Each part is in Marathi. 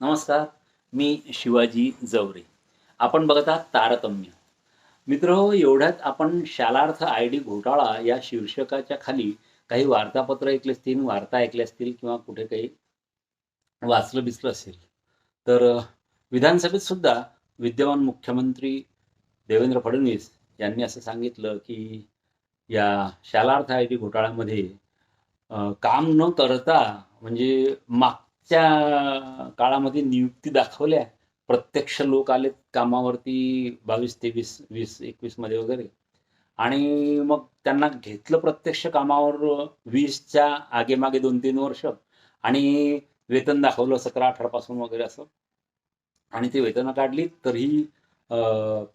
नमस्कार मी शिवाजी जवरे. आपण बघत आहात तारतम्य. मित्र हो एवढ्यात आपण शालार्थ आय डी घोटाळा या शीर्षकाच्या खाली काही वार्तापत्र ऐकले असतील वार्ता ऐकल्या असतील किंवा कुठे काही वाचलं बिचलं असेल. तर विधानसभेत सुद्धा विद्यमान मुख्यमंत्री देवेंद्र फडणवीस यांनी असं सांगितलं की या शालार्थ आय डी घोटाळ्यामध्ये काम न करता म्हणजे माग आजच्या काळामध्ये नियुक्ती दाखवल्या. प्रत्यक्ष लोक आलेत कामावरती बावीस तेवीस वीस एकवीसमध्ये वगैरे. आणि मग त्यांना घेतलं प्रत्यक्ष कामावर वीसच्या आगे मागे दोन तीन वर्ष. आणि वेतन दाखवलं सतरा अठरा पासून वगैरे असं. आणि ते वेतनं काढली तरीही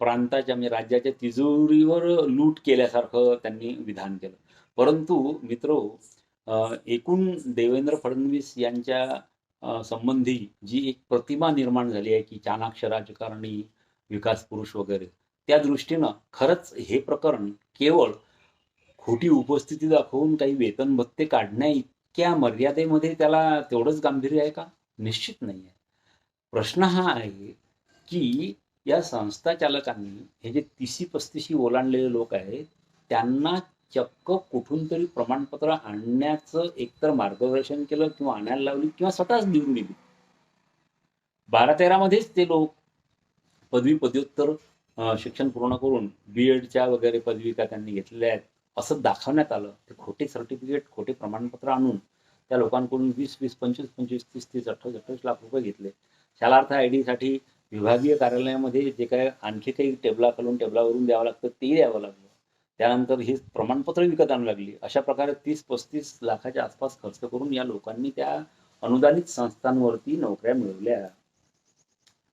प्रांताच्या म्हणजे राज्याच्या तिजोरीवर लूट केल्यासारखं त्यांनी विधान केलं. परंतु मित्र हो, एकूण देवेंद्र फडणवीस यांच्या संबंधी जी एक प्रतिमा निर्माण झाली आहे की चाणाक्ष राजकारणी विकास पुरुष वगैरे त्या दृष्टीनं खरंच हे प्रकरण केवळ खोटी उपस्थिती दाखवून काही वेतन भत्ते काढण्या इतक्या मर्यादेमध्ये त्याला तेवढंच गांभीर्य आहे का? निश्चित नाही आहे. प्रश्न हा आहे की या संस्था चालकांनी हे जे तीसी पस्तीशी ओलांडलेले लोक आहेत त्यांना चक्क कुठून तरी प्रमाणपत्र आणण्याचं एकतर मार्गदर्शन केलं किंवा आणायला लावली किंवा स्वतःच देऊन दिली. बारा तेरा मध्येच ते लोक पदवी पदव्युत्तर शिक्षण पूर्ण करून बी एडच्या वगैरे पदविका त्यांनी घेतलेल्या आहेत असं दाखवण्यात आलं. ते खोटे सर्टिफिकेट खोटे प्रमाणपत्र आणून त्या लोकांकडून वीस वीस पंचवीस पंचवीस तीस तीस अठ्ठावीस अठ्ठावीस लाख रुपये घेतले. शालार्थ आयसाठी विभागीय कार्यालयामध्ये जे काय आणखी काही टेबला खालून टेबलावरून द्यावं लागतं ते द्यावं लागलं. त्यानंतर ही प्रमाणपत्र विकत आणू लागली. अशा प्रकारे तीस पस्तीस लाखाच्या आसपास खर्च करून या लोकांनी त्या अनुदानित संस्थांवरती नोकऱ्या मिळवल्या.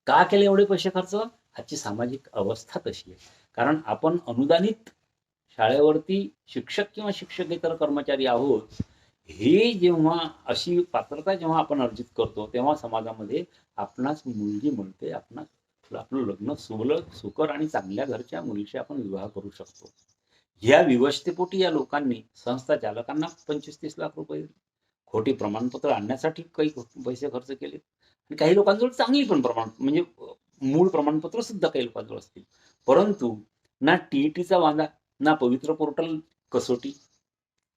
का केले एवढे पैसे खर्च? आजची सामाजिक अवस्था कशी आहे. कारण आपण अनुदानित शाळेवरती शिक्षक किंवा शिक्षकेतर कर्मचारी आहोत हे जेव्हा अशी पात्रता जेव्हा आपण अर्जित करतो तेव्हा समाजामध्ये आपणास मुलगी म्हणते आपणास आपलं लग्न सुबल सुकर आणि चांगल्या घरच्या मुलीशी आपण विवाह करू शकतो. या विवशतेपोटी या लोकांनी संस्था चालकांना पंचवीस तीस लाख रुपये दिले. खोटी प्रमाणपत्र आणण्यासाठी काही पैसे खर्च केले. आणि काही लोकांजवळ चांगली पण प्रमाण म्हणजे मूळ प्रमाणपत्र सुद्धा काही लोकांजवळ असतील. परंतु ना टीईटीचा वांदा ना पवित्र पोर्टल कसोटी.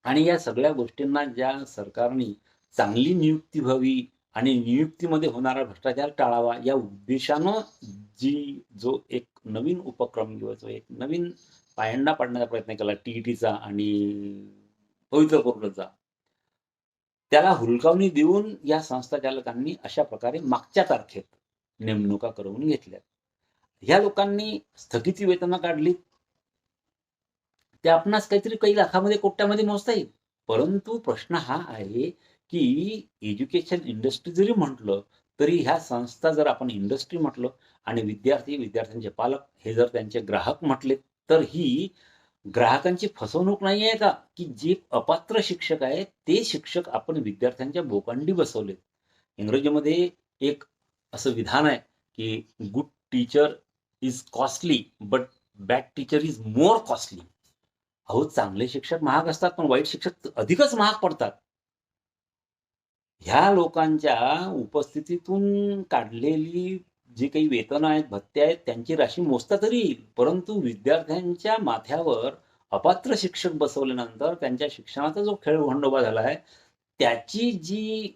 आणि या सगळ्या गोष्टींना ज्या सरकारने चांगली नियुक्ती व्हावी आणि नियुक्तीमध्ये होणारा भ्रष्टाचार टाळावा या उद्देशानं जी जो एक नवीन उपक्रम किंवा जो एक नवीन पायंडा पाडण्याचा प्रयत्न केला टीईटीचा आणि पवित्र कोर्टचा. त्याला हुलकावणी देऊन या संस्था चालकांनी अशा प्रकारे मागच्या तारखेत नेमणुका करवून घेतल्या. ह्या लोकांनी स्थगिती वेतनं काढली. ते आपणास काहीतरी काही लाखामध्ये कोट्यामध्ये मोजता येईल. परंतु प्रश्न हा आहे की एज्युकेशन इंडस्ट्री जरी म्हटलं तरी ह्या संस्था जर आपण इंडस्ट्री म्हटलं आणि विद्यार्थी विद्यार्थ्यांचे पालक हे जर त्यांचे ग्राहक म्हटले तर ही ग्राहकांची फसवणूक नाही आहे का? की जे अपात्र शिक्षक आहेत ते शिक्षक आपण विद्यार्थ्यांच्या बोकांडी बसवलेत. इंग्रजीमध्ये एक असं विधान आहे की good teacher is costly but bad teacher is more costly अहो चांगले शिक्षक महाग असतात पण वाईट शिक्षक अधिकच महाग पडतात. ह्या लोकांच्या उपस्थितीतून काढलेली जी काही वेतन आहेत भत्ते आहेत त्यांची राशी मोजता तरी येईल. परंतु विद्यार्थ्यांच्या माथ्यावर अपात्र शिक्षक बसवल्यानंतर त्यांच्या शिक्षणाचा जो खेळ भंडोबा झाला आहे त्याची जी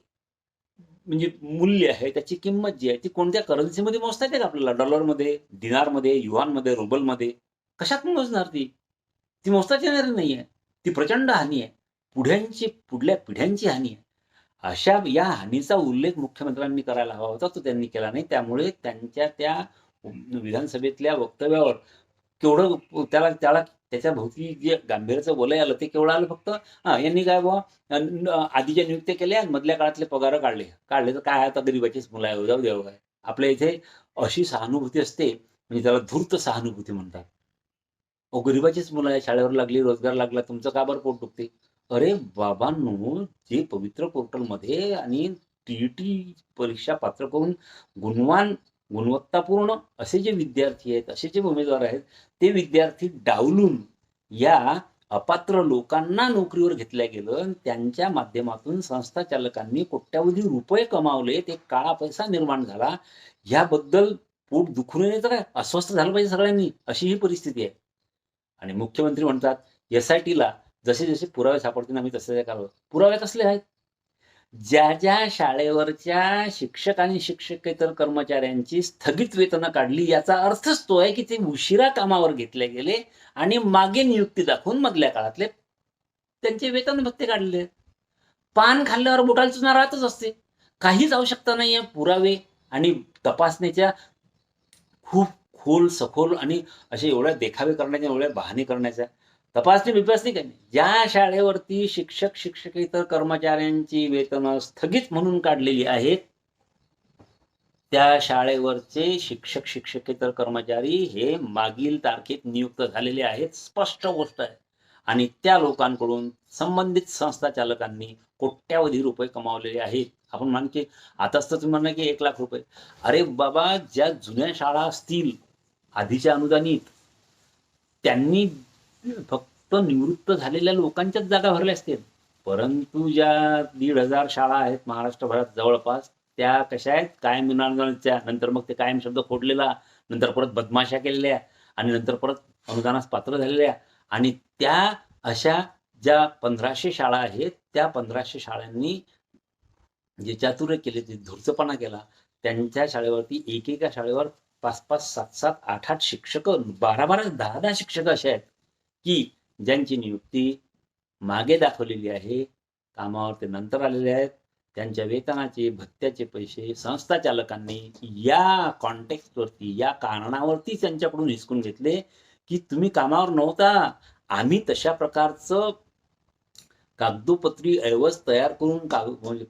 म्हणजे मूल्य आहे त्याची किंमत जी आहे ती कोणत्या करन्सीमध्ये मोजता येते का आपल्याला? डॉलरमध्ये दिनारमध्ये युहानमध्ये रुबलमध्ये कशात मोजणार ती? ती मोजताच येणारी नाही आहे ती प्रचंड हानी आहे. पुढ्यांची पुढल्या पिढ्यांची हानी आहे. अशा या हानीचा उल्लेख मुख्यमंत्र्यांनी करायला हवा होता तो त्यांनी केला नाही. त्यामुळे त्यांच्या त्या विधानसभेतल्या वक्तव्यावर केवढं त्याला त्याला त्याच्या भोवती जे गांभीर्याचं बोलाय आलं ते केवढं आलं फक्त? हा यांनी काय बुवा आधीच्या नियुक्त्या केल्या मधल्या काळातले पगार काढले. काढले तर काय आता गरीबाचीच मुलं आहे जाऊ देव काय आपल्या इथे अशी सहानुभूती असते म्हणजे त्याला धूर्त सहानुभूती म्हणतात. ओ गरीबाचीच मुलं आहे शाळेवर लागली रोजगार लागला तुमचं का बरं पोट दुखते? अरे बाबांनो जे पवित्र पोर्टलमध्ये आणि टीईटी परीक्षा पात्र करून गुणवान गुणवत्तापूर्ण असे जे विद्यार्थी आहेत असे जे उमेदवार आहेत ते विद्यार्थी डावलून या अपात्र लोकांना नोकरीवर घेतल्या गेलं आणि त्यांच्या माध्यमातून संस्था चालकांनी कोट्यावधी रुपये कमावले ते काळा पैसा निर्माण झाला. याबद्दल पोट दुखून नये तर काय? अस्वस्थ झालं पाहिजे सगळ्यांनी अशी ही परिस्थिती आहे. आणि मुख्यमंत्री म्हणतात एस आय टीला जसे जसे पुरावे सापडतील आम्ही तसे तसे कारवाई पुरावे कसले आहेत? ज्या ज्या शाळेवरच्या शिक्षक आणि शिक्षकेतर कर्मचाऱ्यांची स्थगित वेतनं काढली याचा अर्थच तो आहे की ते उशिरा कामावर घेतले गेले आणि मागे नियुक्ती दाखवून मधल्या काळातले त्यांचे वेतन भत्ते काढले. पान खाल्ल्यावर बोटाला चुना राहतच असते. काहीच आवश्यकता नाही आहे पुरावे आणि तपासण्याच्या खूप खोल सखोल आणि असे एवढ्या देखावे करण्याच्या एवढ्या बहाणे करण्याच्या तपासणी बिपासणी काही नाही. ज्या शाळेवरती शिक्षक शिक्षकेतर कर्मचाऱ्यांची वेतन स्थगित म्हणून काढलेली आहेत त्या शाळेवरचे शिक्षक शिक्षकेतर कर्मचारी हे मागील तारखेत नियुक्त झालेले आहेत. स्पष्ट गोष्ट आहे. आणि त्या लोकांकडून संबंधित संस्था चालकांनी कोट्यावधी रुपये कमावलेले आहेत. आपण म्हण की आताच तर तुम्ही म्हणा की एक लाख रुपये. अरे बाबा ज्या जुन्या शाळा असतील आधीच्या अनुदानित त्यांनी फक्त निवृत्त झालेल्या लोकांच्याच जागा भरल्या असतील. परंतु ज्या दीड हजार शाळा आहेत महाराष्ट्रभरात जवळपास त्या कशा आहेत? कायम अनुदानाच्या नंतर मग ते कायम शब्द फोडलेला नंतर परत बदमाशा केलेल्या आणि नंतर परत अनुदानास पात्र झालेल्या. आणि त्या अशा ज्या पंधराशे शाळा आहेत त्या पंधराशे शाळांनी जे चातुर्य केले जे धूर्तपणा केला त्यांच्या शाळेवरती एकेका शाळेवर पाच पाच सात सात आठ आठ शिक्षक बारा बारा दहा दहा शिक्षक असे आहेत. की ज्यांची नियुक्ती मागे दाखवलेली आहे कामावर ते नंतर आलेले आहेत त्यांच्या वेतनाचे भत्त्याचे पैसे संस्था चालकांनी या कॉन्टेक्स्टवरती या कारणावरती त्यांच्याकडून हिसकून घेतले की तुम्ही कामावर नव्हता. आम्ही तशा प्रकारचं कागदोपत्री ऐवज तयार करून काग म्हणजे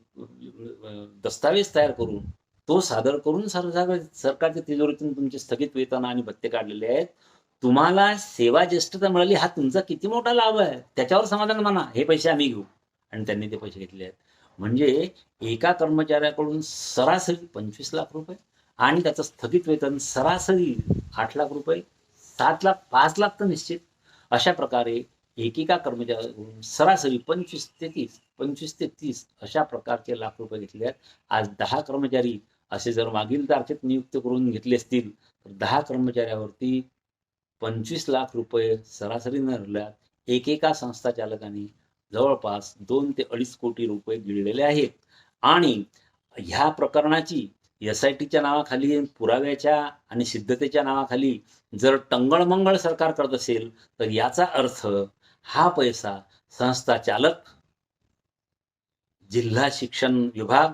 दस्तावेज तयार करून तो सादर करून सरकार सरकारच्या तिजोरीतून तुमचे स्थगित वेतन आणि भत्ते काढलेले आहेत. तुम्हाला सेवा ज्येष्ठता मिळाली हा तुमचा किती मोठा लाभ आहे? त्याच्यावर समाधान माना. हे पैसे आम्ही घेऊ. आणि त्यांनी ते पैसे घेतले आहेत. म्हणजे एका कर्मचाऱ्याकडून सरासरी पंचवीस लाख रुपये आणि त्याचं स्थगित वेतन सरासरी आठ लाख रुपये सात लाख पाच लाख तर निश्चित. अशा प्रकारे एकेका कर्मचाऱ्याकडून सरासरी पंचवीस ते तीस पंचवीस ते तीस अशा प्रकारचे लाख रुपये घेतले आहेत. आज दहा कर्मचारी असे जर मागील तारखेत नियुक्त करून घेतले असतील तर दहा कर्मचाऱ्यावरती पंचवीस लाख रुपये सरासरी नरल्यात एकेका संस्था चालकांनी जवळपास दोन ते अडीच कोटी रुपये गिळलेले आहेत. आणि ह्या प्रकरणाची एस आय टीच्या नावाखाली पुराव्याच्या आणि सिद्धतेच्या नावाखाली जर टंगळमंगळ सरकार करत असेल तर याचा अर्थ हा पैसा संस्था चालक जिल्हा शिक्षण विभाग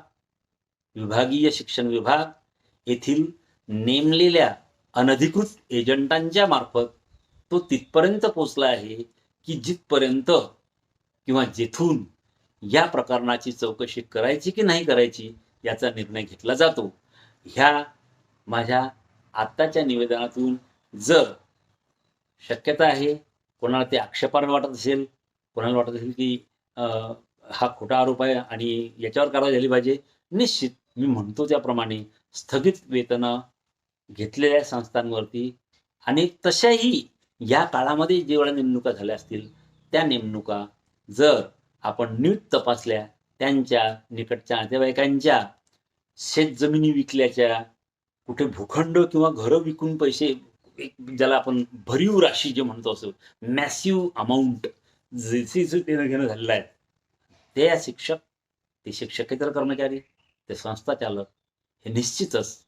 विभागीय शिक्षण विभाग येथील नेमलेल्या अनधिकृत एजंटांच्या मार्फत तो तिथपर्यंत पोचला आहे की जिथपर्यंत किंवा जेथून या प्रकरणाची चौकशी करायची की नाही करायची याचा निर्णय घेतला जातो. ह्या माझ्या आत्ताच्या निवेदनातून जर शक्यता आहे कोणाला ते आक्षेपार्ह वाटत असेल कोणाला वाटत असेल की हा खोटा आरोप आहे आणि याच्यावर कारवाई झाली पाहिजे निश्चित मी म्हणतो त्याप्रमाणे स्थगित वेतनं घेतलेल्या संस्थांवरती. आणि तशाही या काळामध्ये जेवढ्या नेमणुका झाल्या असतील त्या नेमणुका जर आपण नीट तपासल्या त्यांच्या निकटच्या नातेवाईकांच्या शेतजमिनी विकल्याच्या कुठे भूखंड किंवा घरं विकून पैसे एक ज्याला आपण भरीव राशी जे म्हणतो असो मॅसिव्ह अमाऊंट जे देणं घेणं झालेलं आहे ते शिक्षक ते शिक्षकेतर कर्मचारी ते संस्था चालक हे निश्चितच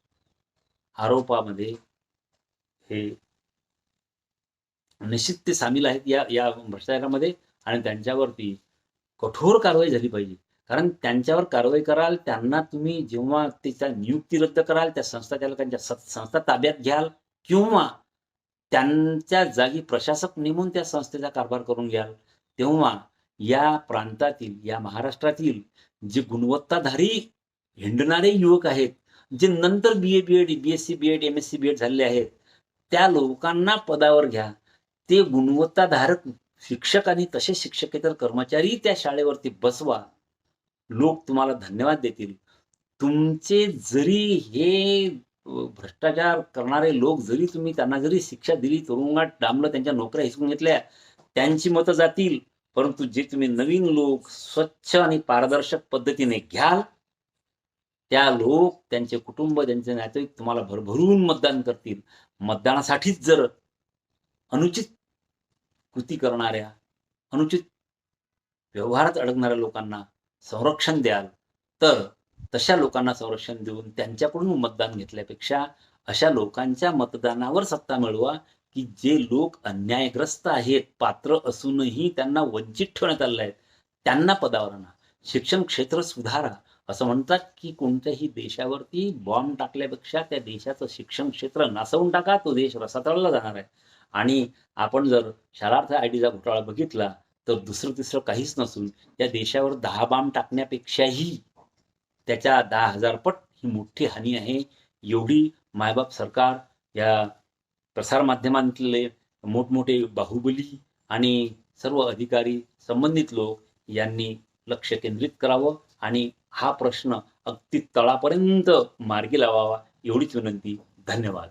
आरोपामध्ये हे निश्चित ते सामील आहेत या या भ्रष्टाचारामध्ये आणि त्यांच्यावरती कठोर कारवाई झाली पाहिजे. कारण त्यांच्यावर कारवाई कराल त्यांना तुम्ही जेव्हा त्याच्या नियुक्ती रद्द कराल त्या संस्था चालकांच्या संस्था ताब्यात घ्याल किंवा त्यांच्या जागी प्रशासक नेमून त्या संस्थेचा कारभार करून घ्याल तेव्हा या प्रांतातील या महाराष्ट्रातील जे गुणवत्ताधारी हिंडणारे युवक आहेत जे नंतर B A B Ed B S C B Ed M S C B Ed झालेले आहेत त्या लोकांना पदावर घ्या. ते गुणवत्ताधारक शिक्षक आणि तसे शिक्षकेतर कर्मचारी त्या शाळेवरती बसवा. लोक तुम्हाला धन्यवाद देतील. तुमचे जरी हे भ्रष्टाचार करणारे लोक जरी तुम्ही त्यांना जरी शिक्षा दिली तुरुंगात डांबलं त्यांच्या नोकऱ्या हिसकून घेतल्या त्यांची मतं जातील. परंतु जे तुम्ही नवीन लोक स्वच्छ आणि पारदर्शक पद्धतीने घ्याल त्या लोक त्यांचे कुटुंब त्यांचे नातेवाईक तुम्हाला भरभरून मतदान करतील. मतदानासाठीच जर अनुचित कृती करणाऱ्या अनुचित व्यवहारात अडकणाऱ्या लोकांना संरक्षण द्याल तर तशा लोकांना संरक्षण देऊन त्यांच्याकडून मतदान घेतल्यापेक्षा अशा लोकांच्या मतदानावर सत्ता मिळवा की जे लोक अन्यायग्रस्त आहेत पात्र असूनही त्यांना वंचित ठेवण्यात आलेले आहेत. त्यांना पदावर आणा. शिक्षण क्षेत्र सुधारा. असं म्हणतात की कोणत्याही देशावरती बॉम्ब टाकल्यापेक्षा त्या देशाचं शिक्षण क्षेत्र नासवून टाका तो देश रसातळला जाणार आहे. आणि आपण जर शालार्थ आय डीचा घोटाळा बघितला तर दुसरं तिसरं काहीच नसून या देशावर दहा बॉम्ब टाकण्यापेक्षाही त्याच्या दहा हजार पट ही मोठी हानी आहे. एवढी मायबाप सरकार या प्रसारमाध्यमांतले मोठमोठे बाहुबली आणि सर्व अधिकारी संबंधित लोक यांनी लक्ष केंद्रित करावं. आणि हा प्रश्न अगदी तळापर्यंत मार्गी लावावा एवढीच विनंती. धन्यवाद.